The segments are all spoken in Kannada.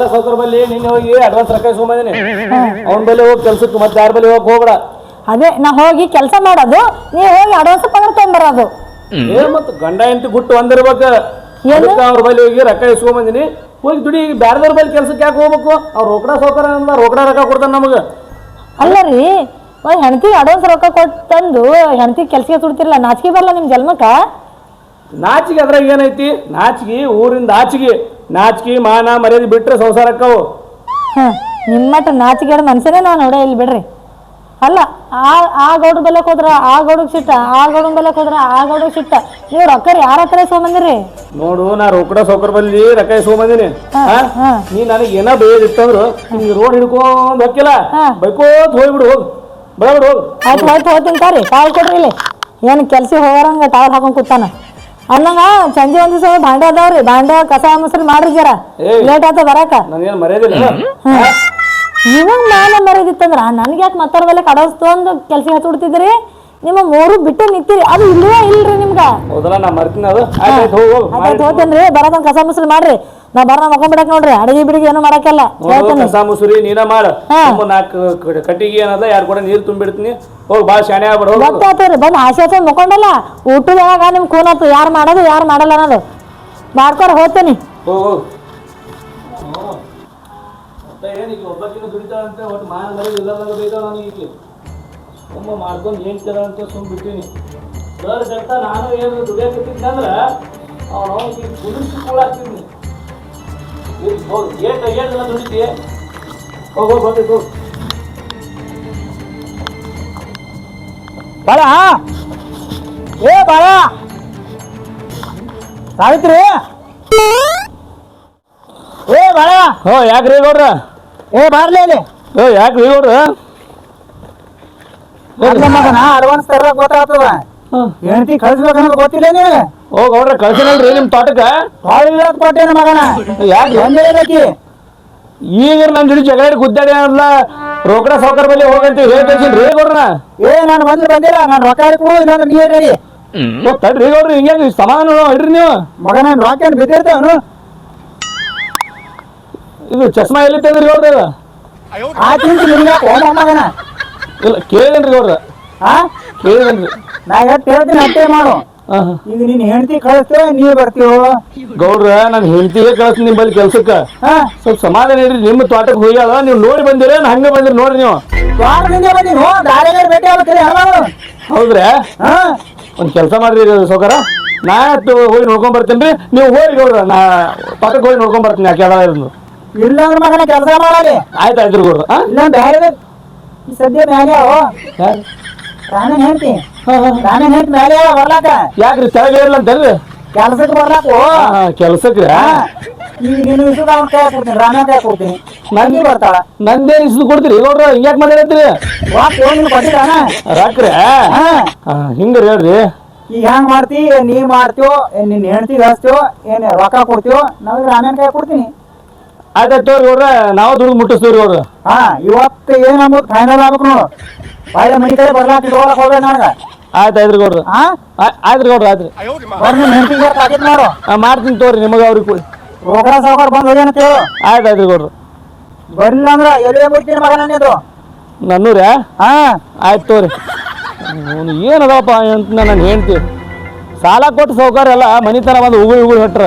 ಬಾ ಸೌಕರ್ ಬಲ್ಲಿ ನಿನ್ನೆ ಹೋಗಿ ಅಡ್ವಾನ್ಸ್ ರೊಕ್ಕ ಇಸ್ಕೊಂಬಂದಿನಿ ಅವ್ನ ಬಲ್ಲಿ ಹೋಗಿ ಕೆಲ್ಸಕ್ಕೆ ಮತ್ತೆ ಯಾರ ಬಲ್ಲಿ ಹೋಗಿ ಹೋಗ್ಬೇಡ. ಅದೇ ನಾ ಹೋಗಿ ಕೆಲಸ ಮಾಡೋದು ನೀವು ಹೋಗಿ ಅಡ್ವಾನ್ಸ್ ಪಗಾರ ತಗೊಂಡ್ಬರೋದು. ಏನ್ ಮತ್ತೆ ಗಂಡ ಹೆಂಡತಿ ಗುಟ್ಟು ಒಂದಿರ್ಬೇಕು. ಅದಕ್ಕೆ ಅವ್ರ ಬಲ್ಲಿ ಹೋಗಿ ರೊಕ್ಕ ಇಸ್ಕೊಂಬಂದಿನಿ ಹೋಗಿ ದುಡಿ ಬ್ಯಾರದವ್ರ ಬಲ್ಲಿ ಕೆಲ್ಸಕ್ಕೆ ಯಾಕೆ ಹೋಗ್ಬೇಕು? ಅವ್ರ ರೋಕಡ ಸೌಕರ್ ಅಂದ ರೋಕಡ ರೊಕ್ಕ ಕೊಡ್ತಾನೆ ನಮಗೆ. ಅಲ್ಲ ರೀ ಒಂದು ಹೆಣ್ತಿಗೆ ಅಡ್ವಾನ್ಸ್ ರೊಕ್ಕ ಕೊಟ್ಟು ತಂದು ಹೆಂಡತಿ ಕೆಲ್ಸಕ್ಕೆ ನಾಚಿಕೆ ಬರಲ್ಲ ನಿಮ್ ಜನ್ಮಕ್ಕ? ನಾಚಿಗೆ ಅದ್ರಾಗ ಏನೈತಿ? ನಾಚಿಗೆ ಊರಿಂದ ಆಚಿಗೆ ನಾಚಿಗೆ ಮಾನ ಮರ್ಯಾದೆ ಬಿಟ್ರೆ ಸಂಸಾರಕ್ಕವು. ಹಾಂ ನಿಮ್ಮ ನಾಚಿಕೆ ಮನ್ಸನೇ ನಾವು ನೋಡೇ ಇಲ್ಲಿ ಬಿಡ್ರಿ. ಅಲ್ಲ ಆ ಆ ಗೌಡ್ರ ಬೆಲೆ ಹೋದ್ರ ಆ ಗೌಡಗ್ ಸಿಟ್ಟ ಆ ಗೌಡ್ ಬೆಲೆ ಹೋದ್ರ ಆ ಗೌಡಗ್ ಸಿಟ್ಟ. ನೀವು ರೊಕ್ಕ ಯಾರ ಹತ್ರ ಇಸ್ಕೊಂಬಂದಿರಿ ನೋಡು ನಾ ರೊಕ್ಕಡ ಸೌಕರ್ ಬಲ್ಲಿ ರೊಕ್ಕ ಇಸ್ಕೊಂಬಂದಿನಿ ಹಾ? ಹಾ. ನೀ ನನಗೆ ಏನೋ ಬೇಯದಿತ್ತಂದ್ರು ನಿಮ್ಗೆ ರೋಡ್ ಹಿಡ್ಕೊಂಡ್ ಹೋಗಿಲ್ಲ ಹಾ. ಬೈಕೋತ್ ಹೋಗ್ಬಿಡು ಹೋಗ್. ಬರಬಿಡು ಹೋಗ್. ಆಯ್ತು ಆಯ್ತು ಹೋಗ್ತೀನಿ ತಾರಿ ಕಾಲ್ ಕೊಡ್ರಿ ಇಲ್ಲಿ. ಏನು ಕೆಲ್ಸ ಹೋಗೋರಂಗ ಟಾವಲ್ ಹಾಕೊಂಡ್ ಕೂತಾನ. ಅನ್ನಂಗ ಸಂಜೆ ಒಂದ್ ದಿವಸ ಬಾಂಡೆ ಅದಾವ್ರಿ. ಭಾಂಡೆ ಕಸ ಮೊಸರು ಮಾಡ್ರಿ ಜರ. ಲೇಟ್ ಆತ ಬರಾಕ? ನನಗೇನು ಮರ್ಯಾದಿಲ್ಲ? ಇವಾಗ ನಾನು ಮರ್ಯಾದಿತ್ತಂದ್ರ? ನನ್ಗೆ ಯಾಕೆ ಮತ್ತಾರ ಮೇಲೆ ಕಡಸ್ ಕೆಲ್ಸ ಕೆಲ್ಸ ಹಚ್ಚಿಬಿಡ್ತಿದ್ರಿ ನಿಮ್ಮ ಮೂರು ಬಿಟ್ಟು ನಿಂತಿರಿ. ಅದು ಇಲ್ಲವೇ ಇಲ್ರಿ ನಿಮ್ಗ? ಹೌದಲ್ಲ ನಾ ಮರ್ತೀನಿ ಅದು. ಆಯ್ತು ಆಯ್ತು ಹೋಗ್ತೇನ್ರಿ. ಬರೋದಂಗ ಕಸ ಮುಸ್ರಿ ಮಾಡ್ರಿ. ನಾ ಬರ ಮಕ್ಕೊಂಡ್ಬಿಡಕ್ ನೋಡ್ರಿ. ಅಡಿಗೆ ಬಿಡಿಗೆ ಏನು ಮಾಡಕ್ಕೆಲ್ಲ. ನೋಡು ಹೇಳ್ತೇನೆ. ಕಸ ಮುಸುರಿ ನೀನ ಮಾಡ. ನಾಲ್ಕು ಕಟ್ಟಿಗೆ ಏನದ ಯಾರು ಕೂಡ ನೀರು ತುಂಬಿಡ್ತೀನಿ. ಹೋಗಿ ಬಾ ಶಾಣೆ ಆಗ್ಬಿಡ ಹೋಗು. ಗೊತ್ತಾಗ್ತದ್ರಿ ಬಂದು ಆಸೆ ಆಸೆ ಮಕ್ಕೊಂಡಲ್ಲ ಊಟದಾಗ ನಿಮ್ ಕೂನತ್ತು ಯಾರು ಮಾಡೋದು ಯಾರು ಮಾಡಲ್ಲ ಅನ್ನೋದು. ಮಾಡ್ಕೊರ ಹೋಗ್ತೇನೆ. ಏನೀಗ ಒಬ್ಬಕ್ಕಿನ ದುಡಿತಾಳಂತೆ ಒಟ್ಟು ಮಾನ ಇಲ್ಲ ಇಲ್ಲದಂಗ ಬೈತಾಳ ನನಗೆ ತುಂಬ ಮಾಡ್ಕೊಂಡು ಏನು ಕೇಳ ಅಂತ ಸುಮ್ ಬಿಟ್ಟಿನಿ ಸರ್ ಜಗತ್ತ ನಾನು ಏನು ದುಡಿಯಕತ್ತಿದ್ನಂದ್ರೆ ಅವನು ಈಗ ಕುದಿಸಿ ಕೂಳಾಕ್ತಿದ್ನಿ ಹೋಗಿ ಏಟ್ ಏ ದುಡಿತೀಯ ಹೋಗಿ ಹೋಗಿ ಹೋಗಿ ಬಾಳ? ಏ ಬಾಳ? ಸಾವಿತ್ರಿ? ಏ ಬಾಳ? ಹೋ ಯಾಕ್ರಿ ಗೌಡ್ರ? ಏ ಬಾರ್ಲೇ ಇಲ್ಲಿ. ಹೋ ಯಾಕ್ರಿ ಗೌಡ್ರ? ಮಗನ ಅಡ್ವಾನ್ಸ್ ಗೊತ್ತಾಗ್ತದ? ಹೆಂಡತಿ ಕಳ್ಸ್ಬೇಕನ್ನೋದು ಗೊತ್ತಿಲ್ಲ ಓ ಗೌಡ್ರ ಕಳ್ಸಿನಲ್ರಿ ನಿಮ್ಮ ತೋಟಕ್ಕೆ? ಕೊಟ್ಟೇನ ಮಗನ? ಯಾಕೆ? ಒಂದೇ ಬೇಕಿ ಈಗ ನಮ್ ಜೋಡಿ ಜಗಳ ಗುದ್ದಾಡಿ ಅನ್ನಲ್ಲ ರೋಕಡ ಸಾವುಕಾರ ಬಳಿ ಹೋಗಂತ ಹೇಳಿ ಕಳ್ಸಿನ್ರಿ ಗೌಡ್ರನ ಏ ನಾನು ಬಂದಿಲ್ಲ ನಾನು ರೊಕ್ಕ ಕೊಡು ಇನ್ನೊಂದು ನೀ ರೆಡಿ ತಡ್ರಿ ಗೌಡ್ರಿ ಹಿಂಗೆ ಸಮಾಧಾನ ಇಡ್ರಿ ನೀವು. ಮಗ ನಾನು ರೊಕ್ಕ ಏನ್ ಬಿದ್ದಿರ್ತೇವನು ಇದು ಚಸ್ಮಾ ಎಲ್ಲಿ ತಂದ್ರಿ ಗೌಡ್ರ? ಆ ನಿಮ್ಗೆ ಹೋಮ ಮಗನ? ಇಲ್ಲ ಕೇಳಿದೇನ್ರಿ ಗೌಡ್ರ ಹಾ ಕೇಳಿದೇನ್ರಿ. ನಾ ಎಷ್ಟು ಹೇಳ್ತೀನಿ ಅಷ್ಟೇ ಮಾಡು. ಈಗ ನೀನ್ ಹೆಂಡತಿ ಕಳಿಸ್ತೇವೆ ನೀ ಬರ್ತೀವೋ? ಗೌಡ್ರ ನಾನು ಹೆಂಡತಿಗೆ ಕಳಿಸ್ತೀನಿ ನಿಮ್ಮಲ್ಲಿ ಕೆಲ್ಸಕ್ಕೆ. ಹಾ. ಸ್ವಲ್ಪ ಸಮಾಧಾನ ಇಡ್ರಿ ನಿಮ್ಮ ತೋಟಕ್ಕೆ ಹೋಗ್ಯಾಳ ನೀವು ನೋಡಿ ಬಂದಿರ ಹಂಗೆ ಬಂದ್ರಿ ನೋಡ್ರಿ ನೀವು. ದ್ವಾರದಿಂದ ಒಂದ್ ಹೋ ದಾರಿಗಾರ ಭೇಟಿ ಆಗ್ಬೇಕ್ರಿ ಹಲವು ಹೌದ್ರಾ? ಹಾ. ಒಂದು ಕೆಲಸ ಮಾಡ್ರಿ ಸೌಕರ ನಾ ಹೋಗಿ ನೋಡ್ಕೊಂಡ್ ಬರ್ತೀನಿ ರೀ. ನೀವು ಹೋಗಿ ಗೌಡ್ರ ನಾ ತೋಟಕ್ಕೆ ಹೋಗಿ ನೋಡ್ಕೊಂಡ್ ಬರ್ತೀನಿ ಯಾಕೆ ಇರೋದು. ಇಲ್ಲ ಅಂದ್ರೆ ಮಗನ ಕೆಲಸ ಮಾಡಿ ಆಯ್ತು ಆಯ್ತು ಗೌಡ್ರ ಇಲ್ಲ ಬೇರೆ ಸದ್ಯ ಮ್ಯಾಲೆ ಅವ. ಯಾರು? ರಾಮನ್ ಹೇಳ್ತಿ ರಾಮನ್ ಹೇಳ್ತಿ ಮ್ಯಾಲೆ ಬರ್ಲಾಕ ಯಾಕ್ರಿ ತೆಳಗೆ ಇರಲ್ಲ ಅಂತಲ್ರಿ ಕೆಲ್ಸಕ್ಕೆ ಬರ್ಲಾಕ ಕೆಲಸಕ್ಕೆ. ಈಗ ಅವ್ನ ಕೈ ಕೊಡ್ತೀನಿ ಕೈ ಬರ್ತಾಳ. ನಂದೇನ್ ಕೊಡ್ತೀರಿ? ಹಿಂಗ್ಯಾಕ್ ಕೊಟ್ಟಿದ್ದಾನ. ಹಿಂಗ್ರಿ ಹೇಳ್ರಿ. ಈಗ ಹೆಂಗ್ ಮಾಡ್ತಿ? ನೀ ಮಾಡ್ತೀವೋ ನಿನ್ನ ನಿನ್ ಹೆಂಡತಿ ಹಚ್ತೀವೋ ಏನ್ ರೊಕ್ಕ ಕೊಡ್ತೀವೋ ನಾವು ರಾಮನ್ ಕೈ ಕೊಡ್ತೀನಿ ಆಯ್ತಾಯ್ತು ತೋರಿ ಗೌಡ್ರ ನಾವು ದುಡ್ಡು ಮುಟ್ಟಿಸ್ತೀವಿ ಗೌಡ್ರ. ಹಾ ಇವತ್ತು ಏನ್ ಅಂಬೋದು ಫೈನಲ್ ಆಗ್ಬೇಕು ನೋಡು. ಬಾಯ ಮನಿ ಕಡೆ ಬರ್ಲಾಕ ಇಟ್ಕೊಳಕ್ ಹೋಗ್ಬೇಡ ನನಗ. ಗೌಡ್ರ. ಹಾ ಗೌಡ್ರ ಹೆಂಡತಿಗೆ ಪಾಕಿಟ್ ಮಾಡು. ಆ, ಮಾಡ್ತೀನಿ ತೋರಿ ನಿಮಗೆ ಅವ್ರಿಗೆ ಕೊಡಿ. ರೋಕಡ ಸಾವುಕಾರ ಬಂದ್ ಹೋಗ್ಯಾನ ಕೇಳು ಆಯ್ತು ಆಯ್ತು ಗೌಡ್ರ. ಬರ್ಲಿಲ್ಲ ಅಂದ್ರೆ ಎಲ್ಲಿ ಮಗ ನನ್ನೂರ ಹಾ. ಆಯ್ತು ತೋರಿ. ಏನು ಏನದಪ್ಪ ಅಂತ ನಾನು ಹೇಳ್ತೀವಿ ಸಾಲ ಕೊಟ್ಟು ಸೌಕರ್ಯ ಎಲ್ಲ ಮನಿತನ ಬಂದು ಉಗುಳು ಉಗುಳು ಹೊಟ್ರ.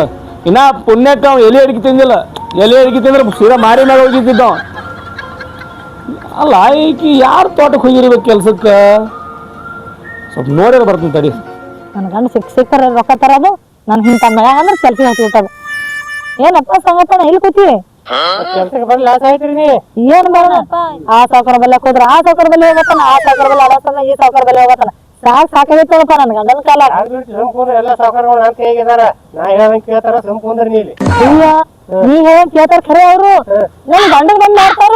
ಇನ್ನ ಪುಣ್ಯಕ್ಕೆ ಅವ ಎಲೆ ಅಡಿಕೆ ತಿಂದಿಲ್ಲ. ಎಲೆ ಅಡಿಕೆ ತಿಂದ್ರೆ ಸೀದಾ ಮಾರಿ ಮೇಲೆ ಹೋಗಿದ್ದಿದ್ದ. ಅಲ್ಲ ಈಕಿ ಯಾರು ತೋಟಕ್ಕೆ ಹೋಗಿರ್ಬೇಕು ಕೆಲ್ಸಕ್ಕೆ? ಸ್ವಲ್ಪ ನೋಡಿದ್ರೆ ಬರ್ತೀನಿ ತಡಿ. ನನ್ನ ಗಂಡ ಸಿಕ್ ಸಿಕ್ತಾರ ರೊಕ್ಕ ತರೋದು ನಾನು ಹಿಂತ ಮಗ ಅಂದ್ರೆ ಕೆಲ್ಸ ಹಚ್ಬಿಟ್ಟದು ಏನಪ್ಪ ಸಂಗಪ್ಪನ ಇಲ್ಲಿ ಕೂತಿ? ಏನ್ ಬರೋಣಪ್ಪ ಆ ಸಾವುಕಾರ ಬಲ್ಲೆ ಹೋದ್ರ ಆ ಸಾವುಕಾರ ಬಲ್ಲಿ ಹೋಗತ್ತಾನ ಆ ಸಾವುಕಾರ ಬಲ್ಲಿ ಅಡಸ್ತಾನ ಈ ಸಾವುಕಾರ ಬಲ್ಲಿ ಹೋಗತ್ತಾನ ಸಾಕ್ ಸಾಕಾಗಿತ್ತಪ್ಪ ನನ್ ಗಂಡನ ಕಾಲ. ಸುಮ್ಕುಂದ್ರ ಎಲ್ಲ ಸಾವುಕಾರಗಳು ಅಂತ ಹೇಗಿದಾರ ನಾ ಹೇಳಂಗ್ ಕೇಳ್ತಾರ ಸುಮ್ಕುಂದ್ರ ನೀಲಿ. ಅಯ್ಯ ನೀ ಹೇಳಿ ಕೇಳ್ತಾರ ಖರೆ ಅವ್ರು. ನನ್ ಗಂಡಗ್ ಬಂದ್ ಮಾಡ್ತಾರ.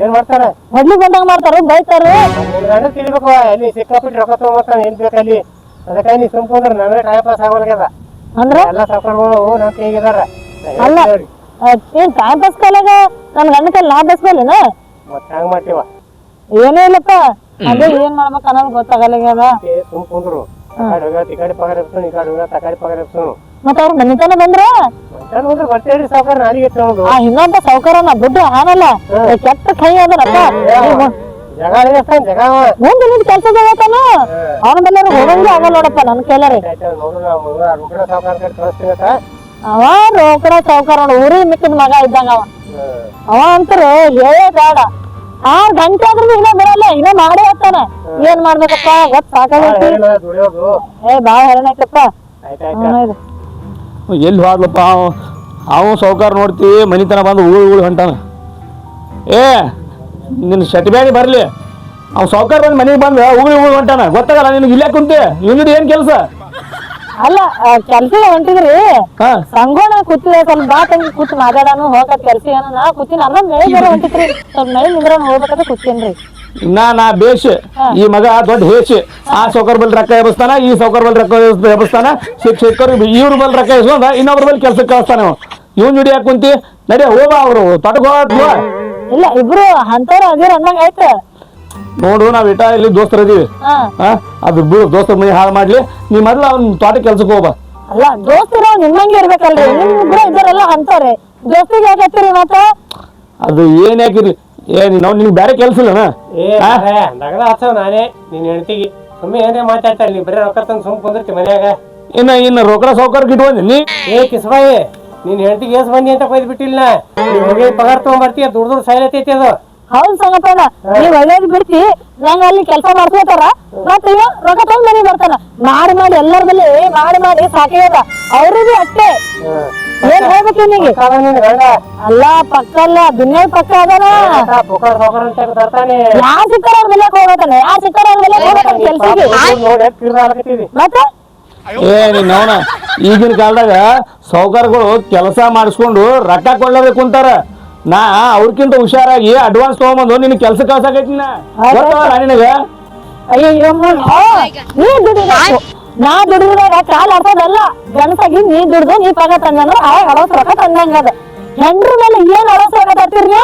ಏನ್ ಮಾಡ್ತಾರ? ಮೊದ್ಲಿಗ್ ಬಂದಾಗ ಮಾಡ್ತಾರ ಬೈತಾರ. ಗಂಡ ತಿಳಿಬೇಕು ಅಲ್ಲಿ ಸಿಕ್ಕಾಪಿಟ್ಟು ರೊಕ್ಕ ತಗೊಂಬರ್ತಾನೆ ಏನ್ ಬೇಕಲ್ಲಿ ಅದಕ್ಕೆ ನೀ ಸುಮ್ಕುಂದ್ರ ನನಗೆ ಟೈಮ್ ಪಾಸ್ ಆಗೋಲ್ಗದ ಅಂದ್ರ? ಎಲ್ಲ ಸಾವುಕಾರಗಳು ನನ್ನ ಕೈಗಿದಾರ ಅಲ್ಲ ಏನ್ ಟೈಮ್ ಪಾಸ್ ಕಾಲಾಗ? ನನ್ ಗಂಡ ಕಾಲ ನಾ ಬಸ್ಬಲ್ಲೇನ ಮತ್ತೆ ಹಂಗ ಮಾಡ್ತೀವ? ಏನೂ ಇಲ್ಲಪ್ಪ. ಅದೇ ಏನ್ ಮಾಡ್ಬೇಕ ಅನ್ನೋದು ಗೊತ್ತಾಗಲ್ಲ ಸುಮ್ ಕುಂದ್ರು. ಈ ಕಡೆ ಪಗಾರ ಎಪ್ಸೋನು ಈ ಕಡೆ ಹೋಗ್ಯಾರ ತಕಾಡಿ ಪಗಾರ ಎಪ್ಸೋನು ಮತ್ತ ಅವ್ರ ಮನಿತನ ಬಂದ್ರ? ನೋಡ್ರಿ ಬರ್ತೇರಿ ಸಾವುಕಾರ ನಾಲಿಗೆ ತಗೊಂಡು ಆ ಸೌಕರ್ಯನ ಬುಡ್ಡ ಹಾನಲ್ಲ. ಕೆಟ್ಟ ಕೈ ಅದನಪ್ಪ ಜಗ. ಮುಂದೆ ಕೆಲ್ಸದ ಹೋಗ್ತಾನ? ಅವನ ಮೇಲೆ ಹೋಗಂಗೆ ಆಗಲ್ಲ ನೋಡಪ್ಪ ನನ್ ರುದ್ರ ಸಾವುಕಾರ ಕಡೆ ಕಳಿಸ್ತೀನಿ ಅವ ರೋಕಡ ಸೌಕರ್ಯ ಊರಿ ಊರಿಗೆ ಮಿಕ್ಕದ ಮಗ ಇದ್ದಂಗ ಅವ. ಅವ ಅಂತಾರ ಹೇಳೇ ಬೇಡ. ಆರ್ ಗಂಟೆ ಆದ್ರೂ ಇನ್ನೂ ಬರಲ್ಲ ಇನ್ನೂ ಮಾಡೇ ಹೋಗ್ತಾನೆ ಏನ್ ಮಾಡ್ಬೇಕಪ್ಪ? ಗೊತ್ತ ಸಾಕಾಗೈತಿ ಏ ಬಾಳ ಹೈರಾಣ ಐತಪ್ಪ ಎಲ್ಲಿ ಹೋದ್ಲಪ್ಪ? ಅವ ಅವ ಸೌಕಾರ ನೋಡ್ತಿ ಮನಿತನ ಬಂದು ಉಗುಳು ಉಗುಳು ಹೊಂಟಾನ. ಏ ನಿನ್ನ ಶಟಿಬ್ಯಾಗಿ ಬರಲಿ. ಅವ ಸೌಕಾರ ಬಂದು ಮನೆಗೆ ಬಂದು ಉಗುಳು ಉಗುಳು ಹೊಂಟಾನ. ಗೊತ್ತಾಗಲ್ಲ ನಿನಗೆ ಇಲ್ಲೇ ಕುಂತೆ. ಇವ್ನಿದು ಏನು ಕೆಲಸ? ಅಲ್ಲ ಕೆಲ್ಸ ಹೊಂಟಿದ್ರಿ? ಹಾ. ಸಂಗೋಣ ಕೂತಿದೆ ಸ್ವಲ್ಪ ಬಾ ತಂಗಿ ಕೂತ್ ಮಾತಾಡೋಣ ಹೋಗ ಕೆಲ್ಸ ಏನೋ. ನಾ ಕೂತೀನಿ ಅನ್ನ ಮಳೆ ಬೇರೆ ಹೊಂಟಿತ್ರಿ. ಸ್ವಲ್ಪ ಮಳೆ ನಿಂದ್ರ ಹೋಗ್ಬೇಕಂತ ಕೂತೀನ್ರಿ ಇನ್ನ ನಾ ಬೇಷ್. ಈ ಮಗ ದೊಡ್ಡ ಹೇಚ್ ಆ ಸೌಕರ್ ಬಲ್ ರೊಕ್ಕ ಎಬ್ಬಿಸ್ತಾನ ಈ ಸೌಕರ್ ಬಲ್ ರೊಕ್ಕ ಎಬ್ಬಿಸ್- ಎಬ್ಬಿಸ್ತಾನ ಶಿಕ್ಷಕರು ಇವ್ರ ಬಲ್ ರೊಕ್ಕ ಎಸ್ಕೊಂಡ ಇನ್ನೊಬ್ರ ಬಲ್ ಕೆಲ್ಸಕ್ಕೆ ಕಳಿಸ್ತಾನ ಇವ್ ಇವ್ನು ಜುಡಿ ಯಾಕೆ ಕುಂತಿ ನಡಿ ಹೋಗ ಅವ್ರು ತಟಕ್ ಹೋಗ ಇಲ್ಲ ಇಬ್ರು ಅಂತವ್ರ ಅದಿರ ಅನ್ನಂಗ ಆಯ್ತು ನೋಡು ನಾವ್ ಇಟ ಇಲ್ಲಿ ದೋಸ್ತರ ಇದೀವಿ. ಹಾ. ಹಾ ಅದು ಬಿಡು ದೋಸ್ತರ ಮನೆ ಹಾಳು ಮಾಡ್ಲಿ. ನೀ ಮೊದ್ಲು ಅವ್ನ ತೋಟ ಕೆಲ್ಸಕ್ಕೆ ಹೋಗ ಅಲ್ಲ ದೋಸ್ತಿರೋ ನಿಮ್ಮಂಗೆ ಇರ್ಬೇಕಲ್ರಿ. ನಿಮ್ ಇದ್ದಾರಲ್ಲ ಅಂತಾರೆ. ದೋಸ್ತಿಗೆ ಯಾಕೆ ಹತ್ತಿರಿ ಮತ್ತ ಅದು ಏನ್ ಯಾಕಿರ್ಲಿ ಏ ನಾವು ನಿನ್ ಬೇರೆ ಕೆಲ್ಸ ಇಲ್ಲ ಏ ನಗದ ಹಚ್ಚವ್ ನಾನೇ. ನಿನ್ ಹೆಂಡತಿಗೆ. ಸುಮ್ಮನೆ ಏನೇ ಮಾತಾಡ್ತಾರೆ ನೀ ಬರೀ ರೊಕ್ಕ ತಂದು ಸುಮ್ ಕುಂದಿರ್ತಿ ಮನ್ಯಾಗ. ಇನ್ನ ಇನ್ನ ರೊಕ್ಕ ಸೌಕರ್ಯ ಇಟ್ಕೊಂಡಿ ನೀ ಏ ಕಿಸ್ಬಾಯಿ ನಿನ್ ಹೆಂಡತಿಗೆ ಏಸ್ ಬಂದಿ ಅಂತ ಕೊಯ್ದು ಬಿಟ್ಟಿಲ್ಲ. ಹೋಗಿ ಪಗಾರ ತಗೊಂಬರ್ತೀಯ ದುಡ್ಡು ದುಡ್ಡು ಸಾಯ್ಲತ್ತೈತಿ ಅದು. ಹೌದ್ ಸಂಗಪ್ಪಣ್ಣ ನೀವ್ ಒಳ್ಳೇದ್ ಬಿಡ್ತಿ ನಂಗ ಅಲ್ಲಿ ಕೆಲಸ ಮಾಡ್ಕೋತಾರ ಮತ್ತ ಇವ ರೊಕ್ಕ ತಗೊಂಡ್ ಮನೆಗ್ ಬರ್ತಾನ. ಮಾಡಿ ಮಾಡಿ ಎಲ್ಲರ ಬಲ್ಲಿ ಮಾಡಿ ಮಾಡಿ ಸಾಕಾಗ್ಯದ ಅವ್ರಿಗೂ ಅಷ್ಟೇ. ಏನ್ ಹೇಳ್ಬೇಕು ಗಂಡ ಅಲ್ಲ ಪಕ್ಕ ಅಲ್ಲ ದುನಿಯಾ ಪಕ್ಕ ಅದಾನ. ಯಾ ಸಿಕ್ಕಾರ ಅವ್ರ ಮೇಲೆ ಹೋಗತಾನ ಯಾ ಸಿಕ್ಕಾರ ಅವ್ರ ಬೆಲೆ ಹೋಗತಾನ ಕೆಲ್ಸಿಗೆ ಮತ್ತೆ? ಏ ನೋಣ ಈಗಿನ ಕಾಲದಾಗ ಸೌಕರ್ಯಗಳು ಕೆಲಸ ಮಾಡಿಸ್ಕೊಂಡು ರೊಕ್ಕ ಕೊಳ್ಳಬೇಕು ಅಂತಾರ ನಾ ಅವ್ರಕ್ಕಿಂತ ಹುಷಾರಾಗಿ ಅಡ್ವಾನ್ಸ್ ತಗೊಂಬಂದು ನಿನ್ ಕೆಲಸ ಕಳ್ಸಾಕೈತಿ ನಾ. ನಿನಗ? ನೀ ದುಡಿಬೇಕು. ನಾ ಕಾಲ್ ಆಡ್ಸೋದಲ್ಲ ನೀ ದುಡ್ದು ನೀ ಪಗ ತಂದಂದ್ರ ಅವಾಗ ಅಡವಸ್ ರೊಕ್ಕ ತಂದಂಗದ ಹೆಂಡ್ರ ಮೇಲೆ ಏನ್ ನೀವು?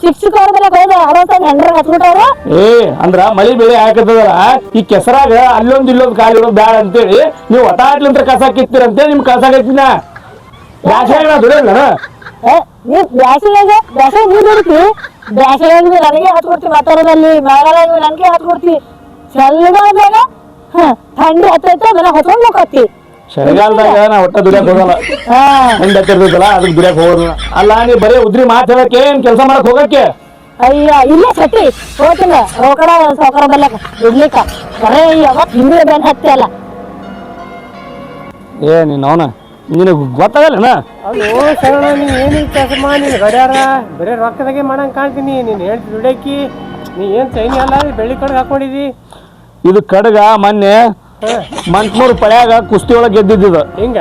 ಶಿಕ್ಷಕರ ಮೇಲೆ ಹೋದ ಅಡವಸ್ ಹೆಂಡ್ರ ಹಚ್ಬಿಟ್ಟವ್ರ ಏ ಅಂದ್ರ ಮಳಿ ಬೆಳೆ ಹಾಕತ್ತದಲ್ಲ ಈ ಕೆಸರಾಗ ಅಲ್ಲೊಂದ್ ಇಲ್ಲೊಂದ್ ಕಾಲಿ ಇಡೋದ್ ಬ್ಯಾಡ ಅಂತೇಳಿ ನೀವು ಒಟಾಟ್ಲಿಂತ್ರ ಕಸ ಕಿತ್ತೀರ ಅಂತೇಳಿ ನಿಮ್ ಕಳ್ಸಾಕೈತಿ ಯಾಕೆ ನಾ? ದುಡಿಯಲ್ಲ ನೀ ಬ್ಯಾಸಿಗೆ ಬ್ಯಾಸಿಗೆ ನನಗೆ ಮಳೆಗಾಲ ಥಂಡಿ ಹತ್ತೈತೆ ಅದನ್ನ ಹೊತ್ಕೊಂಡ್ ಹೋಗತ್ತಿ ಚಳಿಗಾಲದಾಗ ನಾ ಒಟ್ಟ ದುಡಿಯಕ್ ಹೋಗಲ್ಲ. ಹಾ. ಹೆಂಗ್ ಹತ್ತಿರ್ತೈತಲ್ಲ ಅದಕ್ಕೆ ದುಡಿಯಕ್ ಹೋಗೋದಿಲ್ಲ. ಅಲ್ಲ ನೀ ಬರೀ ಉದ್ರಿ ಮಾತಾಡಕ್ಕೆ ಹೇಳಕ್ಕೆ ಏನ್ ಕೆಲಸ ಮಾಡಕ್ ಹೋಗಕ್ಕೆ? ಅಯ್ಯ ಇಲ್ಲ ಸತಿ. ಹೋಗ್ತೀನಿ. ರೋಕಡ ಸೌಕರ ಬಲ್ಲಕ ಬರೇ ಹಿಂದೆ ಬೆನ್ ಹತ್ತಿ ಅಲ್ಲ. ಏ ನೀನ್ ಅವನ? ನಿನಗ್ ಗೊತ್ತಾಗಲ್ಲನ? ಅಲ್ಲೋ ಶರಣ ನೀನ್ ನೀನು ಕೆಲಸ ಮಾಡಿ ಗಡ್ಯಾರ? ಬರೀ ರೊಕ್ಕದಾಗೆ ಮಾಡಂಗೆ ಕಾಣ್ತೀನಿ. ನೀನ್ ಹೇಳಿ ದುಡಕಿ. ನೀ ಏನ್ ಚೈನಿ ಅಲ್ಲ ಬೆಳ್ಳಿ ಕಡೆಗೆ ಹಾಕೊಂಡಿದಿ? ಇದು ಕಡಗ ಮೊನ್ನೆ ಮಂತ್ಮೂರ್ ಪಳ್ಯಾಗ ಕುಸ್ತಿ ಒಳಗ್ ಗೆದ್ದಿದ್ದು ಹಿಂಗ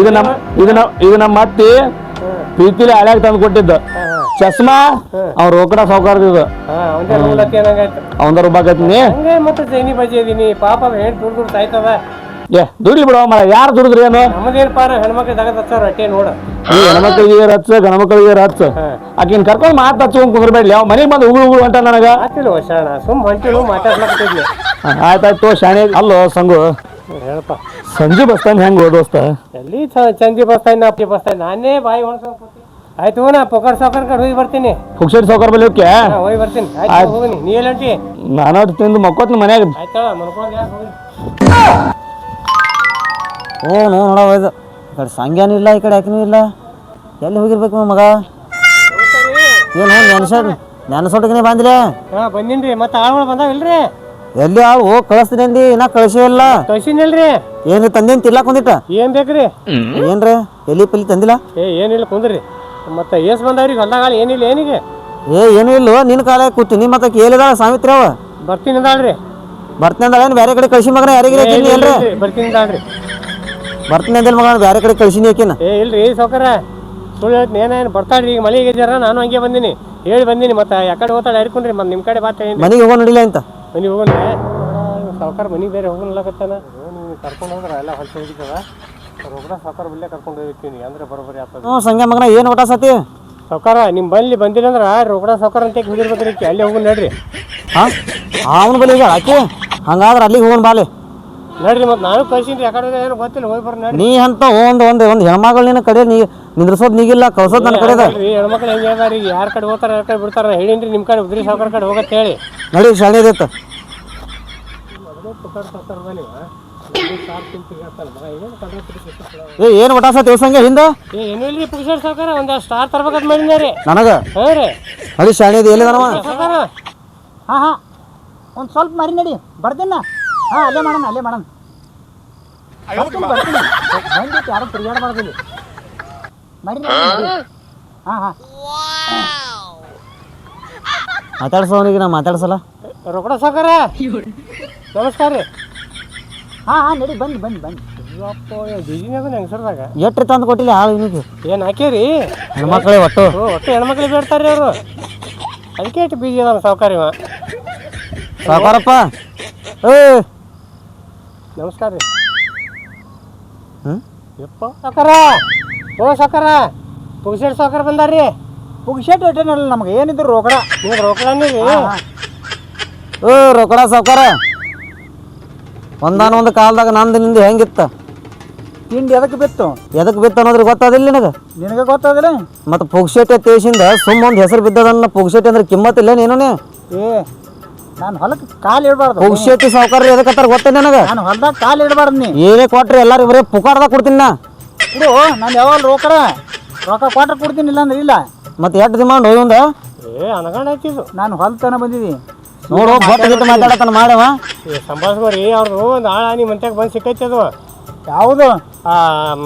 ಇದು ನಮ್ಮ ಇದು ನಮ್ಮ ಇದು ನಮ್ಮ ಅತ್ತಿ ಪ್ರೀತಿಲಿ ಹಳ್ಯಾಗ ತಂದು ಕೊಟ್ಟಿದ್ದು. ಚಸ್ಮಾ ಅವ್ರ ರೋಕಡ ಸಾವುಕಾರದಿದ್ದು. ಅವಂದ ರೂಪಾಯಿ ಮತ್ತೆ ಚೈನಿ ಬಜ್ಜಿ ಇದೀನಿ. ಪಾಪ ಹೇಳಿ ದುಡ್ಡು ದುಡ್ಡು ಸಾಯ್ತದ. ಏ ದುಡ್ಲಿ ಬಿಡೋ ಮರ ಯಾರು ದುಡಿದ್ರಿ ಏನು? ನಮ್ಮದೇನ್ ಪಾರ ಹೆಣ್ಮಕ್ಳು ತಗದ್ ಹಚ್ಚಾರ ಅಟ್ಟೆ ನೋಡ. ಈ ಹೆಣ್ಮಕ್ಳಿಗೆ ರಚ್ಚ ಗಣಮಕ್ಳಿಗೆ ರಚ್ಚ ಆಕಿನ ಕರ್ಕೊಂಡ್ ಮಾತು ಹಚ್ಕೊಂಡ್ ಕುಂದ್ರಬೇಡಿ. ಯಾವ ಮನೆಗೆ ಬಂದು ಉಗುಳು ಉಗುಳು ಅಂತ ನನಗ? ಆತಿಲ್ವ ಶರಣ ಸುಮ್ ಹೊಂಟಿಳು ಮಾತಾಡ್ಲಕತ್ತಿದ್ನಿ ಹಾ, ಆಯ್ತಾಯ್ತು ಶಾಣೆ. ಅಲ್ಲೋ ಸಂಗು. ಹೇಳಪ್ಪ ಸಂಜೆ ಬಸ್ತಾನೆ ಹೆಂಗ್ ದೋಸ್ತ? ಎಲ್ಲಿ ಚಂದಿ ಅಪ್ಪಿ ನಾ ಬಸ್ತಾಯಿ ನಾನೇ ಬಾಯಿ ಒಣಸ್ಕೊಂಡ್. ಆಯ್ತು ನಾ ಪೊಕರ್ ಸಾಕರ್ ಕಡೆ ಹೋಗಿ ಬರ್ತೀನಿ. ಹುಕ್ಷೇರಿ ಸೌಕರ್ ಬಲ್ಲಿ ಹೋಗ್ಯ? ಹಾ, ಹೋಗಿ ಬರ್ತೀನಿ. ಆಯ್ತು ಹೋಗಿನಿ ನೀ ಎಲ್ಲಂಟಿ ನಾನು ತಿಂದು ಮಕ್ಕೋತ್ನ ಮನ್ಯಾಗ. ಆಯ್ತಾ ಮನ್ಕೊಂಡ್ ಯಾಕೆ ಹೋಗಿ ನೋ ನೋಡ ಇದು. ಈ ಕಡೆ ಇಲ್ಲ ಈ ಕಡೆ ಯಾಕನೂ ಇಲ್ಲ. ಎಲ್ಲಿ ಹೋಗಿರ್ಬೇಕು ಮಗ? ಏನು ನೆನ್ಸೋಡ್ ನೆನ್ಸೋಟಕ್ಕೆ ಬಂದ್ರಿ? ಹಾ ಬಂದಿನ್ರಿ. ಮತ್ತೆ ಆಳ್ಗಳು ಬಂದಾವಿಲ್ರಿ? ಎಲ್ಲಿ ಆಳು ಹೋಗಿ ಕಳಿಸ್ತೀನಿ ಅಂದಿ ಇನ್ನ ಕಳಿಸೇ ಇಲ್ಲ. ಕಳ್ಸಿನಿಲ್ರಿ? ಏನು ತಂದೇನು ತಿರ್ಲಾಕ್ ಕುಂದಿಟ್ಟ? ಏನ್ ಬೇಕ್ರಿ? ಏನ್ರಿ? ಎಲ್ಲಿ ಪಲ್ಲಿ ತಂದಿಲ್ಲ? ಏ ಏನಿಲ್ಲ ಕುಂದ್ರಿ. ಮತ್ತೆ ಏಸ್ ಬಂದಾವ್ರಿ ಹೊಲ್ದಾಗ ಏನಿಲ್ಲ ಏನಿಗೆ? ಏ ಏನೂ ಇಲ್ಲ ನಿನ್ನ ಕಾಲ ಕೂತೀನಿ ಮತ್ತೆ ಕೇಳಿದಾಳ ಸಾವಿತ್ರಿ ಅವ? ಬರ್ತೀನಿ ಅಂದಾಳ್ರಿ ಬರ್ತೀನಿ ಅಂದಾಳ ಏನು ಬೇರೆ ಕಡೆ ಕಳಿಸಿ ಮಗನ ಯಾರಿಗೆ ಬರ್ತೀನಿ ಅಂದಾಳ್ರಿ ಬರ್ತೀನಿ ಅಂದಿಲ್ಲ ಮಗನ ಬೇರೆ ಕಡೆ ಕಳ್ಸಿನಿ ಆಕಿನ. ಏ ಇಲ್ರಿ ಸೌಕರ ಸುಳ್ಳು ಹೇಳ್ತೀನಿ ಏನೇನು ಬರ್ತಾಳ್ರಿ ಈಗ ಮಳೆಗೆ ಜರ ನಾನು ಹಂಗೆ ಬಂದೀನಿ. ಹೇಳಿ ಬಂದೀನಿ ಮತ್ತೆ ಯಾಕಡೆ ಹೋಗ್ತಾಳೆ ಹಿಡ್ಕೊಂಡ್ರಿ ಮತ್ತೆ ನಿಮ್ಮ ಕಡೆ ಬಾತ ಮನೆಗೆ ಹೋಗೋ ನಡಿಲ್ಲ ಅಂತ ಮನೆಗೆ ಹೋಗೋಣ ಸಾವುಕಾರ ಮನೆಗೆ ಬೇರೆ ಹೋಗೋಣಲ್ಲಕತ್ತಾನ. ನೀವು ಕರ್ಕೊಂಡು ಹೋದ್ರೆ ಎಲ್ಲ ಹೊಲ್ಸ ಹೋಗಿದ್ದವ ಹೋಗ್ರ ಸಾವುಕಾರ ಬಿಲ್ಲೇ ಕರ್ಕೊಂಡು ಹೋಗ್ತೀನಿ ಅಂದ್ರೆ ಬರೋಬ್ಬರಿ ಆಗ್ತದೆ ಹ್ಞೂ ಸಂಗ್ಯಾ ಮಗನ ಏನು ಊಟ ಸತಿ? ಸಾವುಕಾರ ನಿಮ್ಮ ಬಲ್ಲಿ ಬಂದಿಲ್ಲ ಅಂದ್ರೆ ರೊಗಡ ಸಾವುಕಾರ ಅಂತ ಹೋಗಿರ್ಬೇಕ್ರಿ ಅಲ್ಲಿ ಹೋಗೋಣ ನೋಡ್ರಿ. ಹಾಂ ಅವನ ಬಳಿ ಈಗ ಆಕಿ? ಹಂಗಾದ್ರೆ ಅಲ್ಲಿಗೆ ಹೋಗೋಣ ಬಾಲೆ. ನಡ್ರಿ ಮತ್ತೆ ನಾನು ಕಳ್ಸೀನಿ ಯಾಕಡೆ ಕಡೆ ಏನು ಗೊತ್ತಿಲ್ಲ ಹೋಗಿ ಬರ್ರಿ ನಡ್ರಿ. ನೀ ಅಂತ ಒಂದು ಒಂದು ಒಂದು ಹೆಣ್ಮಗಳು ನಿನ್ನ ಕಡೆ ನೀ ನಿಂದ್ರಸೋದು ನೀಗಿಲ್ಲ ಕಳ್ಸೋದ್ ನನ್ನ ಕಡೆ ಅಲ್ರಿ ಹೆಣ್ಮಕ್ಳು ಹೆಂಗೆ ಅದಾರ ಈಗ ಯಾರ ಕಡೆ ಹೋಗ್ತಾರ ಯಾರ ಕಡೆ ಬಿಡ್ತಾರ ಹೇಳಿನ್ರಿ ನಿಮ್ಮ ಕಡೆ ಉದ್ರಿ ಸಾವಿರ ಕಡೆ ಹೋಗತ್ತೆ ಹೇಳಿ. ನಡಿ ಇದೆ ಏ ಏನು ಒಟಾಸ ತಿಳ್ಸಂಗೆ ಹಿಂದ? ಏ ಏನೂ ಇಲ್ರಿ ಪುಕ್ಷರ್ ಸಾವ್ಕಾರ ಒಂದು ಸ್ಟಾರ್ ತರ್ಬೇಕಂತ ಮಾಡಿದ್ನ ರೀ. ನನಗ? ಹಾಂ ರೀ. ನಡಿ ಎಲ್ಲಿದಾನವ? ಸಾವುಕಾರ. ಹಾಂ ಹಾಂ ಒಂದು ಸ್ವಲ್ಪ ಮರಿ ನಡಿ ಬರ್ತೀನ ಹಾಂ ಅಲ್ಲೇ ಮಾಡೋಣ ಅಲ್ಲೇ ಮಾಡೋಣ. ಬರ್ತೀನಿ ಬರ್ತೀನಿ. ಬಂದಿತ್ತು ಯಾರು ತಿರುಗಾಡಬಾರ್ದಿಲ್ಲ ಮರಿ ಹಾಂ. ಹಾಂ ಮಾತಾಡ್ಸೋನಿಗೆ ನಾ ಮಾತಾಡ್ಸಲ್ಲ? ರೊಕ್ಕಡ ಸಾಕಾರ? ನಮಸ್ಕಾರ ರೀ. ಹಾಂ ಹಾಂ ನಡಿ ಬನ್ನಿ ಬನ್ನಿ ಬನ್ನಿ ಎಷ್ಟು ಬಿಜಿನಾಗ ಹೆಂಗಸರ್ದಾಗ? ಎಟ್ರಿ ತಂದು ಕೊಟ್ಟಿಲ್ಲ ಹಾಳು ಇವನಿಗೆ ಏನು ಹಾಕೇರಿ ಹೆಣ್ಮಕ್ಳೇ ಒಟ್ಟು. ಒಟ್ಟು ಹೆಣ್ಮಕ್ಳಿಗೆ ಬೇಡ್ತಾರೆ ಅವರು. ಅದಕ್ಕೆ ಇಟ್ಟು ಬೀಜಿ ಅದಾನ ಸಾವುಕಾರಪ್ಪ. ಇವ ಸಾಕಾರಪ್ಪ ಏ ನಮಸ್ಕಾರ ರೀ. ಹ್ಞೂ ಯಪ್ಪ ಸಾವುಕಾರ ಓ ಪುಗ್ಸೆಟ್ ಪುಗ್ಸೇಟ್ ಬಂದಾರ ರೀ. ಪುಗ್ಸೆಟ್ ಇಟ್ಟೇನಲ್ಲ ನಮ್ಗೆ. ಏನಿದ್ರು ರೋಕಡ. ನೀವು ರೋಕಡ ರೀ ಓ ರೊಕ್ಕಡ ಸಾವ್ಕಾರ ಒಂದಾನ ಒಂದು ಕಾಲದಾಗ ನಂದು ನಿಂದು ಹೆಂಗಿತ್ತ? ತಿಂಡಿ ಎದಕ್ಕೆ ಬಿತ್ತು? ಎದಕ್ಕೆ ಬಿತ್ತು ಅನ್ನೋದ್ರ ಗೊತ್ತಾದಿಲ್ಲ ನಿನಗೆ? ನಿನಗೆ ಗೊತ್ತಾದಿಲ್ಲ? ಮತ್ತು ಪುಗ್ಸೆಟ್ ತೇಸಿಂದ ಸುಮ್ಮ ಒಂದು ಹೆಸರು ಬಿದ್ದದನ್ನ ಪುಗ್ಸೆಟ್ ಅಂದ್ರೆ ಕಿಮ್ಮತ್ತಿಲ್ಲ ನೀನು ಏ ನಾನು ಹೊಲಕ್ಕೆ ಕಾಲು ಇಡಬಾರ್ದು. ಪುಗ್ಶೆಟ್ಟಿ ಸಾವುಕಾರ ಎದಕ್ಕತ್ತಾರ ಗೊತ್ತೇ ನನಗೆ? ನಾನು ಹೊಲ್ದಾಗ ಕಾಲು ಇಡಬಾರ್ದು ನೀ. ಏನೇ ಕೊಟ್ರಿ ಎಲ್ಲಾರು ಬರೀ ಪುಕಾಡ್ದಾಗ ಕೊಡ್ತೀನಿ ನಾ. ಕೊಡು ನಾನು ಯಾವಾಗ ರೊಕ್ಕ ರೊಕ್ಕ ಕೊಟ್ರೆ ಕೊಡ್ತೀನಿ ಇಲ್ಲ ಅಂದ್ರೆ ಇಲ್ಲ. ಮತ್ತೆ ಎಷ್ಟು ಡಿಮಾಂಡ್ ಹೋಯ್ವಂದ ಏ ಅನಗಂಡ ಆಯ್ತಿದು ನಾನು ಹೊಲ್ತನ ಬಂದಿದ್ದೀನಿ. ನೋಡು ಬೊಟ್ಟ ಗಿಟ್ಟು ಮಾತಾಡತನ ಮಾಡವ ಏ ಸಂಭಾಳಿಸ್ಕೋರಿ ಅವ್ರದ್ದು ಒಂದು ಆಳ ಆನಿ ಮಂತ್ಯಾಗ ಬಂದು ಸಿಕ್ಕೈತಿ ಅದು. ಯಾವುದು? ಆ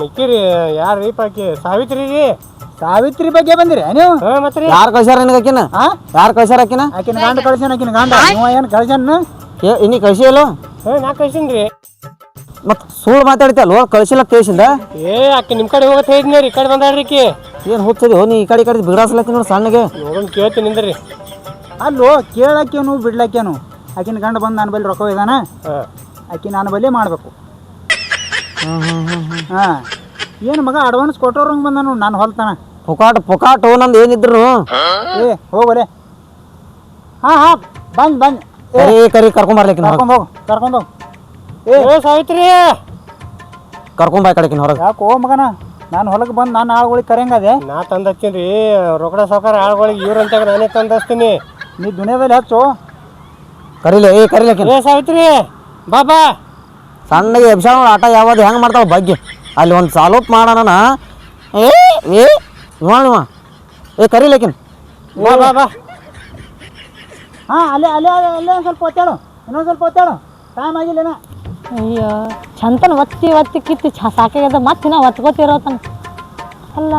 ಮಿಕ್ಕಿರಿ ಯಾರು ರೀಪಾಕಿ ಸಾವಿತ್ರಿ ರೀ. ಸಾವಿತ್ರಿ ಬಗ್ಗೆ ಬಂದಿರಿ ನೀವು ಮತ್ತೆ ಯಾರು ಕಳ್ಸ್ಯಾರ ನಿನಗೆ ಆಕಿನ? ಹಾ? ಯಾರು ಕಳ್ಸ್ಯಾರ ಆಕಿನ? ಆಕಿನ ಗಂಡ ಕಳ್ಸ್ಯಾನ ಆಕಿನ ಗಂಡ. ನೀವು ಏನು ಕಳ್ಸ್ಯಾನ? ಏ ಇನ್ನಿ ಕಳ್ಸಿ ಇಲ್ಲ ನಾ ಕಳ್ಸೀನಿ ರೀ. ಮತ್ತು ಸುಳ್ಳು ಮಾತಾಡ್ತಿಯಲ್ವ ಕಳ್ಸಿಲ್ಲ ಕೇಸಿಂದ ಏ ಆಕೆ ನಿಮ್ಮ ಕಡೆ ಹೋಗತ್ತೆ ಹೇಳಿದ್ನಿ ರೀ ಈ ಕಡೆ ಬಂದಾಳ್ರಿ ಕಿ ಏನು ಹೋಗ್ತದೆ ನೀ ಈ ಕಡೆ ಈ ಕಡೆ ಬಿಡಾಸ್ಲಕ್ಕ ನೋಡಿ ಸಣ್ಣಗೆ. ನೋಡೋಣ ಕೇಳ್ತೀನಿ ನಿಂದ್ರಿ. ಅಲ್ಲೋ ಕೇಳಕ್ಕೇನು ಬಿಡ್ಲಕ್ಕೇನು? ಆಕಿನ ಗಂಡ ಬಂದು ನನ್ನ ಬಳಿ ರೊಕ್ಕ ಇದಾನ ಆಕಿ ನನ್ನ ಬಳಿ ಮಾಡಬೇಕು. ಹಾ ಹ್ಞೂ ಹ್ಞೂ ಹ್ಞೂ ಹಾಂ. ಏನು ಮಗ ಅಡ್ವಾನ್ಸ್ ಕೊಟ್ಟೋರಂಗೆ ಬಂದಾನು ನಾನು ಹೊಲ್ತಾನ? ಪುಕಾಟ್ ಪುಕಾಟು ನಂದು ಏನಿದ್ರು? ಏ ಹಾ ಹಾ ಹಾಂ ಬಂದ್ ಬಂದ್. ಕರಿ ಕರಿ ಕರ್ಕೊಂಬರ್ಲಿಕ್ಕಿನ ಕರ್ಕೊಂಡ್ ಕರ್ಕೊಂಡು ಹೋಗು ಕರ್ಕೊಂಡು ಹೋಗು. ಏ ಸಾವಿತ್ರಿ! ಕರ್ಕೊಂಬ ಈ ಕಡೆಕಿನ ಹೊರಗೆ. ಯಾಕೋ ಮಗನ? ನಾನು ಹೊಲಕ್ಕೆ ಬಂದು ನಾನು ಆಳುಗಳಿಗೆ ಕರೆಯಂಗದೆ. ನಾ ತಂದು ಹಚ್ತೀನಿ ರೀ ರೊಕ್ಕಡ ಸಾವುಕಾರ ಆಳ್ಗಳಿಗೆ ಇವ್ರು ನಾನೇ ತಂದಸ್ತೀನಿ. ನೀ ದುನಿಯಾದಲ್ಲಿ ಹಚ್ಚು. ಕರೀಲೆ ಏ ಕರಿಲಿಕ್ಕಿನ ಏ ಸಾವಿತ್ರಿ ಬಾಬಾ ಸಣ್ಣಗೆ ಎಬ್ಸಾಣ ಆಟ ಯಾವ್ದು ಹೆಂಗೆ ಮಾಡ್ತಾವ ಬಗ್ಗೆ. ಅಲ್ಲಿ ಒಂದು ಸಾಲೋಪ್ ಮಾಡೋಣ ಏ ಏ ಇವ ಏ ಕರಿಲಿಕ್ಕಿನ ಬಾ ಬಾ ಬಾ ಹಾಂ ಅಲ್ಲೇ ಅಲ್ಲೇ ಅಲ್ಲೇ ಒಂದು ಸ್ವಲ್ಪ ಒತ್ತಾಳು ಇನ್ನೊಂದು ಸ್ವಲ್ಪ ಒತ್ತಾಳು ಟೈಮ್ ಆಗಿಲ್ಲೇನ ಅಯ್ಯೋ ಚಂತನ ಒತ್ತಿ ಒತ್ತಿ ಕಿತ್ತಿ ಚ ಸಾಕಾಗ್ಯದ. ಮತ್ತೆ ನಾ ಒತ್ಕೋತಿರೋತನ ಅಲ್ಲ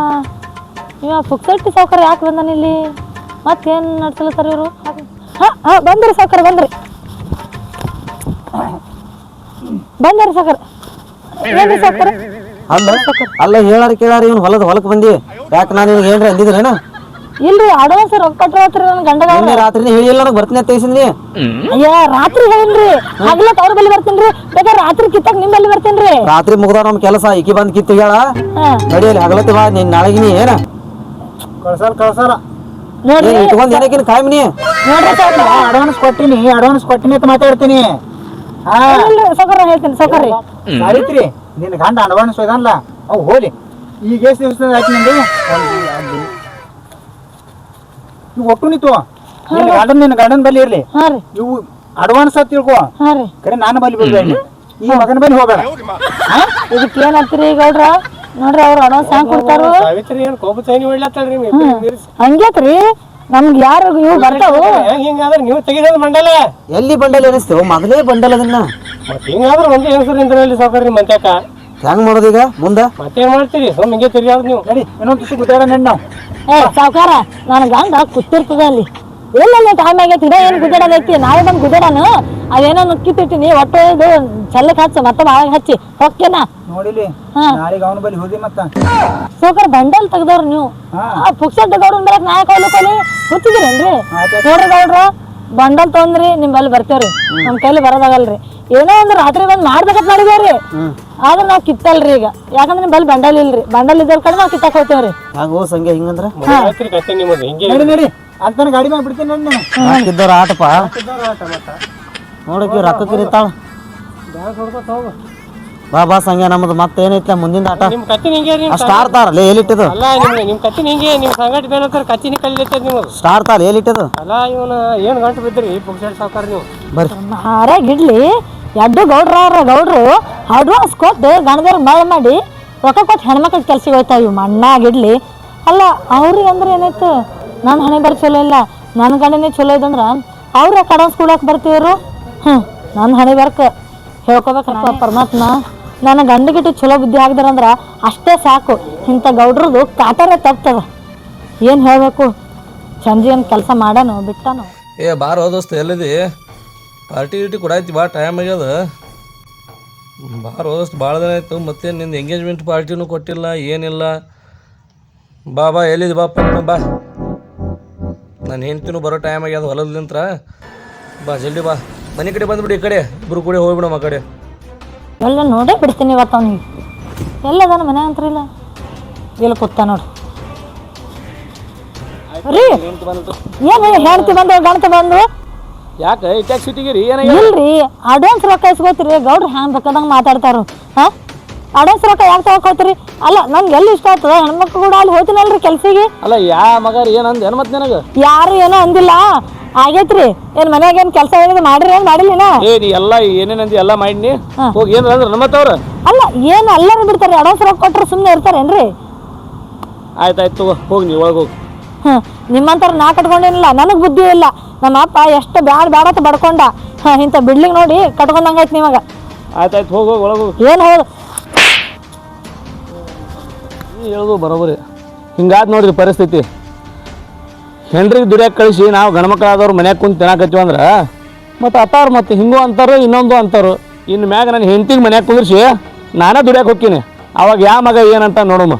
ಇವ ಪುಕ್ಸಟ್ಟಿ ಸಾವ್ಕಾರ ಯಾಕೆ ಬಂದಾನ ಇಲ್ಲಿ? ಮತ್ತೇನು ಸರ್ ಇವರು? ಹಾಂ ಹಾಂ ಬಂದ್ರಿ ಸಾವ್ಕಾರ ಬಂದ್ರಿ. ಬಂದ್ರಿ ಸಾವುಕಾರ. ಏನ್ರಿ ಸಾವ್ಕಾರ? ಅಲ್ಲ ಅಲ್ಲ ಹೇಳಾರ ಕೇಳಾರ ಇವ್ನು ಹೊಲದ ಹೊಲಕ್ಕೆ ಬಂದಿ. ಯಾಕೆ ನಾನು ನಿನಗೆ ಏನ್ರಿ ಅಂದಿದ್ರೇನ? ಇಲ್ರಿ ಅಡ್ವಾನ್ಸ್ ರೊಕ್ಕ ಕೊಟ್ಟಿರತ್ರಿ ನನ್ನ ಗಂಡದ ನಿನ್ನೆ ರಾತ್ರಿನೇ ಹೇಳಿಲ್ಲ ನನಗೆ ಬರ್ತೀನಿ ಅಂತ ತಿಳಿಸಿದ್ನಿ. ಅಯ್ಯ ರಾತ್ರಿ ಹೇಳಿನ್ರಿ. ಹಗಲ ಅವ್ರ ಬಲ್ಲಿ ಬರ್ತೀನಿ ಬೇಕಾದ್ರೆ ರಾತ್ರಿ ಕಿತ್ತಾಗ ನಿಮ್ಮ ಬಲ್ಲಿ ಬರ್ತೀನಿ ರಾತ್ರಿ ಮುಗ್ದ ನಮ್ಮ ಕೆಲಸ ಈಕಿ ಬಂದು ಕಿತ್ತು ಹೇಳ. ಹಾಂ. ನಡಿಯಲ್ಲಿ ಹಗಲತ್ತಿ ಬಾ ನೀನ್ ನಾಳೆಗಿನಿ ಏನ? ಕಳ್ಸಲ್ಲ ಕಳ್ಸಾರ ನೋಡ್ರಿ. ಏನ್ ಇಟ್ಕೊಂಡ್ ಏನಕ್ಕಿನ ಕಾಯ್ಮಿನಿ? ನೋಡ್ರಿ ಸಾವ್ಕಾರ ಅಡ್ವಾನ್ಸ್ ಕೊಟ್ಟಿನಿ ಅಡ್ವಾನ್ಸ್ ಕೊಟ್ಟಿನಿ ಅಂತ ಮಾತಾಡ್ತೀನಿ. ಹಾಂ. ಸಾವ್ಕಾರ ಹೇಳ್ತೀನಿ ಸಾವ್ಕಾರ ಸಾರಿತ್ರಿ. ನಿನ್ನ ಗಂಡ ಅಡ್ವಾನ್ಸ್ ಹೋದಲ್ಲ ಅವು ಹೋಲಿ. ಈಗ ಎಷ್ಟು ದಿವಸ ಆಯ್ತು ನಿಂದು? ಇವು ಒಟ್ಟು ನಿಂತು. ನಿನ್ನ ಗಂಡನ ನಿನ್ನ ಗಂಡನ ಬಳಿ ಇರ್ಲಿ. ನೀವು ಇವು ಅಡ್ವಾನ್ಸ್ ಅಂತ ತಿಳ್ಕೊ. ಕರೆ ನಾನು ಬಲಿ ಬಿಡ್ಬೇಡ ಈ ಮಗನ ಬಳಿ ಹೋಗಬೇಡ. ಇದಕ್ಕೆ ಏನ್ ಅಂತೀರಿ ಈಗ ಗೌಡ್ರ ನೋಡ್ರಿ ಅವ್ರು ಅಡ್ವಾನ್ಸ್ ಹ್ಯಾಂಗ್ ಕೊಡ್ತಾರು? ಸಾವಿತ್ರಿ ಏನು ಕೋಪ ಚೈನಿ ಹೊಡ್ಲತ್ತಳ್ರಿ ನೀವು ಹಂಗೇತ್ರಿ ನಮ್ಗೆ ಯಾರು ಇವು ಬರ್ತಾವು? ಹೆಂಗ್ ಹಿಂಗಾದ್ರೆ ನೀವು ತೆಗಿದ ಬಂಡಲ ಎಲ್ಲಿ ಬಂಡಲ್ ಎನಿಸ್ತೇವೆ ಮೊದಲೇ ಬಂಡಲ್ ಅದನ್ನ. ಮತ್ತೆ ಹಿಂಗಾದ್ರೆ ಒಂದೇ ಹೆಸರು ನಿಂದ್ರಲ್ಲಿ ನಿಮ್ಮ ಮಂತ್ಯಾಕ ಹೆಂಗ್ ಈಗ? ಮುಂದೆ? ಮತ್ತೇನ್ ಮಾಡ್ತೀರಿ? ಸುಮ್ ಹಿಂಗೆ ತಿರ್ಗಾವ್ದು ನೀವು. ನಡಿ ಇನ್ನೊಂದು ತುಸು ಗುದ್ದಾಡ ನೆನ್ ನಾವು ಏ ಸಾವ್ಕಾರ ನನ್ನ ಗಂಡ ಕೂತಿರ್ತದ ಅಲ್ಲಿ? ಇಲ್ಲ ಟೈಮ್ ಆಗೈತಿ? ಇದ ಏನ್ ಗುದ್ದಾಡದೈತಿ ನಾಳೆ ಬಂದು ಗುದ್ದಾಡನು? ಅದೇನೋ ನುಕ್ಕಿತ್ತಿಟ್ಟಿನಿ ಒಟ್ಟು ಇದು ಚಲ್ಲಕ್ ಹಚ್ಚ ಮತ್ತೆ ಬಾಳಗ್ ಹಚ್ಚಿ. ಹೊಕ್ಕೇನ ನೋಡಿಲಿ. ಹಾ. ನಾಳೆಗೆ ಅವನ ಬಳಿ ಹೋಗಿ ಮತ್ತ. ಸೋಕರ್ ಬಂಡಲ್ ತೆಗ್ದವ್ರು ನೀವು. ಹಾ. ಆ ಪುಕ್ಸಟ್ಟ ಗೌಡನ್ ಮೇಲೆ ನಾ ಕೊಯ್ಲು ಕೊಯ್ಲಿ ಕೂತಿದ್ದೀರೇನ್ರಿ ಆಯ್ತ್. ನೋಡ್ರಿ ಗೌಡ್ರ. ಬಂಡಲ್ ತೊಂದ್ರಿ ನಿಮ್ ಬಲ್ಲಿ ಬರ್ತೇವ್ರಿ. ನಮ್ ಕೈಲಿ ಬರೋದಾಗಲ್ರಿ. ಏನೋ ಒಂದು ರಾತ್ರಿ ಬಂದ್ ಮಾಡ್ಬೇಕಂತ ಮಾಡಿದೇವ್ರಿ. ಆದ್ರೆ ನಾವ್ ಕಿತ್ತಲ್ರಿ ಈಗ. ಯಾಕಂದ್ರೆ ನಿಮ್ ಬಲ್ಲಿ ಬಂಡಲ್ ಇಲ್ರಿ. ಬಂಡಲ್ ಇದ್ದವ್ರ ಕಡೆ ನಾವ್ ಕಿತ್ತಕ್ ಹೋಗ್ತೇವ್ರಿ. ಹೆಂಗ್ ಹೋಗ್ ಸಂಗೆ ಹಿಂಗಂದ್ರ? ನಡಿ ನಡಿ. ಅಂತಾನೆ ಗಾಡಿ ಮಾಡಿ ಬಿಡ್ತೀನಿ ನಡಿ ನಾನು. ಹಾಕಿದ್ದವ್ರ ಆಟಪ್ಪ. ನೋಡಕ್ಕೆ ರೊಕ್ಕ ಕಿರಿತಾಳ ಬ್ಯಾಗ್ ಹೊಡ್ಕೊತ ಹೋಗು ಬಾ ಬಾ ಸಂಗ್ಯ ನಮ್ದು ಮತ್ತೆ ಏನೈತೆ ಮುಂದಿನ ಆಟ? ನಿಮ್ಮ ಕತ್ತಿನ ಹಿಂಗೆ ನಿಮ್ಮ ಸ್ಟಾರ್ ತಾರ ಎಲ್ಲಿಟ್ಟಿದ್ದು? ಅಲ್ಲ ನಿಮ್ಗೆ ನಿಮ್ಮ ಕತ್ತಿ ಹಿಂಗೆ? ನಿಮ್ಮ ಸಂಗಟ ಬೇನಂತಾರೆ ಕತ್ತಿನ ಕಲಿಲತ್ತದ ನೀವು ಸ್ಟಾರ್ ತಾರ ಎಲ್ಲಿಟ್ಟಿದ್ದು? ಅಲ್ಲ ಇವನು ಏನು ಗಂಟು ಬಿದ್ದಿರಿ? ಪುಕ್ಷಾಡ್ ಸಾವುಕಾರ ನೀವು. ಬರ್ರಿ. ಹಾರಾಗಿಡ್ಲಿ ಎಡ್ಡು ಗೌಡ್ರ ಗೌಡ್ರು ಅಡ್ವಾನ್ಸ್ ಕೊಟ್ಟು ಗಣದೇವ್ರ ಮಳೆ ಮಾಡಿ ರೊಕ್ಕ ಕೊಟ್ಟು ಹೆಣ್ಮಕ್ಳ ಕೆಲ್ಸಕ್ಕೆ ಇವ್ ಇವು ಮಣ್ಣಾಗಿಡ್ಲಿ ಅಲ್ಲ ಅವ್ರಿಗೆ ಅಂದ್ರೆ ಏನಾಯ್ತು? ನನ್ನ ಹಣೆ ಬರ ಚಲೋ ಇಲ್ಲ. ನನ್ನ ಗಂಡನೇ ಚಲೋ ಇದಂದ್ರ ಅವ್ರ ಅಡ್ವಾನ್ಸ್ ಕೊಡಕ್ಕೆ ಬರ್ತೀವ್ರು? ಹ್ಞೂ ನನ್ನ ಹಣೆ ಬರ್ಕ. ಹೇಳ್ಕೊಬೇಕಪ್ಪ ಪರಮಾತ್ಮ. ನನ್ನ ಗಂಡಗಿಟ್ಟು ಚಲೋ ಬುದ್ಧಿ ಆಗ್ದಾರಂದ್ರ ಅಷ್ಟೇ ಸಾಕು. ಇಂಥ ಗೌಡ್ರದು ಕಾಟರೇ ತಪ್ತದ. ಏನು ಹೇಳಬೇಕು? ಸಂಜೆ ಏನು ಕೆಲಸ ಮಾಡೋನು, ಬಿಟ್ಟನು? ಏ, ಬಾರ ದೋಸ್ತ, ಎಲ್ಲಿದಿ? ಪಾರ್ಟಿ ಗಿಟಿ ಕೊಡಾಯ್ತಿ, ಬಾ ಟೈಮ್ ಆಗ್ಯದ. ಬಾರ ದೋಸ್ತ ಭಾಳ ದಿನ ಆಯ್ತು ಮತ್ತೆ ನಿಂದು ಎಂಗೇಜ್ಮೆಂಟ್ ಪಾರ್ಟಿನೂ ಕೊಟ್ಟಿಲ್ಲ, ಏನಿಲ್ಲ. ಬಾ ಬಾ, ಎಲ್ಲಿದಿ? ಬಾ ಬಾ. ನಾನು ಹೆಂಡ್ತಿನೂ ಬರೋ ಟೈಮ್ ಆಗ್ಯದ ಹೊಲದ್ಲಿಂತ್ರ ಬಾ, ಜಲ್ದಿ ಬಾ. ಮನೆ ಕಡೆ ಬಂದ್ಬಿಡಿ, ಈ ಕಡೆ. ಇಬ್ರು ಕೂಡ ಹೋಗ್ಬಿಡಮ್ಮ ಆ ಕಡೆ. ಎಲ್ಲ ನೋಡೇ ಬಿಡ್ತೀನಿ ಇವತ್ತು ಅವ್ನಿಗೆ. ಎಲ್ಲದಾನ ಮನೆ ಅಂತ್ರಿಲ್ಲ ಇಲ್ಲಿ? ಕೂತ ನೋಡು. ರೀ ಏನು ಹೆಣ್ತಿ ಬಂದು ಗಣತಿ ಬಂದು? ಯಾಕೆ ಇಟ್ಯಾಕ್ ಸಿಟಿಗೆ ರೀ ಇಲ್ರಿ ಅಡ್ವಾನ್ಸ್ ರೊಕ್ಕ ಇಸ್ಕೋತೀರಿ ಗೌಡ್ರು ಹ್ಯಾಂಗ್ ಬೇಕಾದಂಗೆ ಮಾತಾಡ್ತಾರ ಹಾ? ಅಡ್ವಾನ್ಸ್ ರೊಕ್ಕ ಯಾಕೆ ತಗೋಕೋತೀರಿ ಅಲ್ಲ ನನ್ಗೆ ಎಲ್ಲಿ ಇಷ್ಟ ಆಗ್ತದ? ಹೆಣ್ಮಕ್ಳು ಕೂಡ ಅಲ್ಲಿ ಹೋಗ್ತೀನಲ್ರಿ ಕೆಲ್ಸಿಗೆ. ಅಲ್ಲ ಯಾ ಮಗ ಏನಂದ ಏನು ಮತ್ತೆ ನಿನಗೆ? ಯಾರು ಏನೋ ಅಂದಿಲ್ಲ. ಆಗೈತ್ರಿ. ಏನ್ ಮನ್ಯಾಗ ಏನ್ ಕೆಲಸ ಏನಿದೆ ಮಾಡಿರಿ ಏನ್ ಮಾಡಿಲ್ಲ ಏ ನೀ ಎಲ್ಲ ಏನೇನಂದಿ ಎಲ್ಲ ಮಾಡಿನಿ. ಹೋಗಿ ಏನ್ ಅಂದ್ರೆ ನಮ್ಮತ್ತವ್ರ ಅಲ್ಲ ಏನ್ ಎಲ್ಲರೂ ಬಿಡ್ತಾರೆ ಅಡ್ವಾನ್ಸ್ ರೊಕ್ಕ ಕೊಟ್ರೆ ಸುಮ್ಮನೆ ಇರ್ತಾರೇನ್ರಿ? ಆಯ್ತಾಯ್ತು ಆಯ್ತು ತಗೋ ಹೋಗಿ ನೀವು ಒಳಗೆ ಹೋಗಿ. ಹ್ಮ್ ನಿಮ್ಮಂತರ ನಾ ಕಟ್ಕೊಂಡೇನಿಲ್ಲ ನನಗ್ ಬುದ್ಧಿ ಇಲ್ಲ. ನಮ್ಮ ಅಪ್ಪ ಎಷ್ಟು ಬ್ಯಾಡ ಬ್ಯಾಡ ಅಂತ ಬಡ್ಕೊಂಡ. ಹಾ, ಇಂಥ ಬಿಡ್ಲಿಂಗ್ ನೋಡಿ ಕಟ್ಕೊಂಡಂಗಾಯ್ತು ನಿಮಗ. ಆಯ್ತು ಆಯ್ತು ಹೋಗಿ ಹೋಗಿ ಒಳಗೆ ಹೋಗಿ. ಏನ್ ಹೌದು? ನೀ ಹೇಳೋದು ಬರೋಬರಿ. ಹಿಂಗಾದ್ ನೋಡ್ರಿ ಪರಿಸ್ಥಿತಿ. ಹೆಂಡ್ರಿಗೆ ದುಡಿಯಕ್ಕೆ ಕಳಿಸಿ, ನಾವು ಗಣಮಕ್ಕಳಾದವ್ರು ಮನ್ಯಾಗ ಕುಂತು ತಿನ್ನಾಕತ್ತೀವಿ ಅಂದ್ರೆ, ಮತ್ತು ಅತ್ತಾರು ಮತ್ತು ಹಿಂಗೂ ಅಂತಾರು, ಇನ್ನೊಂದು ಅಂತಾರು ಇನ್ನು ಮ್ಯಾಗ ನನ್ನ ಹೆಂಡ್ತಿಗೆ ಮನ್ಯಾಗ ಕುಂದ್ರಿಸಿ, ನಾನೇ ದುಡಿಯಕ್ಕೆ ಹೋಗ್ತೀನಿ. ಅವಾಗ ಯಾವ ಮಗ ಏನಂತ ನೋಡಮ್ಮ